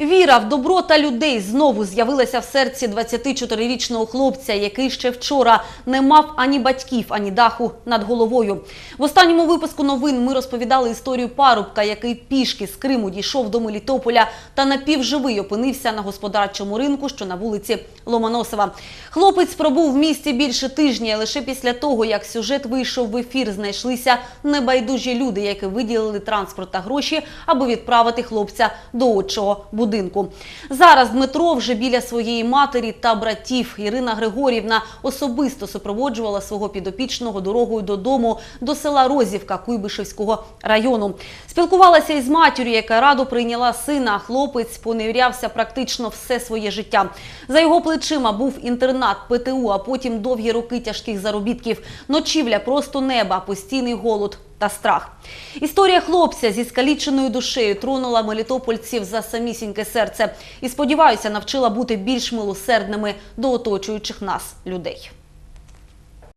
Віра в добро та людей знову з'явилася в серці 24-річного хлопця, який ще вчора не мав ані батьків, ані даху над головою. В останньому випуску новин ми розповідали історію парубка, який пішки з Криму дійшов до Мелітополя та напівживий опинився на господарчому ринку, що на вулиці Ломоносова. Хлопець пробув в місті більше тижня, лише після того, як сюжет вийшов в ефір, знайшлися небайдужі люди, які виділили транспорт та гроші, аби відправити хлопця до отчого будинку. Зараз Дмитро вже біля своєї матері та братів. Ірина Григорівна особисто супроводжувала свого підопічного дорогою додому до села Розівка Куйбишевського району. Спілкувалася із матір'ю, яка радо прийняла сина. Хлопець поневірявся практично все своє життя. За його плечима був інтернат ПТУ, а потім довгі роки тяжких заробітків. Ночівля просто неба, постійний голод та страх. Історія хлопця зі скаліченою душею тронула мелітопольців за самісіньке серце і, сподіваюся, навчила бути більш милосердними до оточуючих нас людей.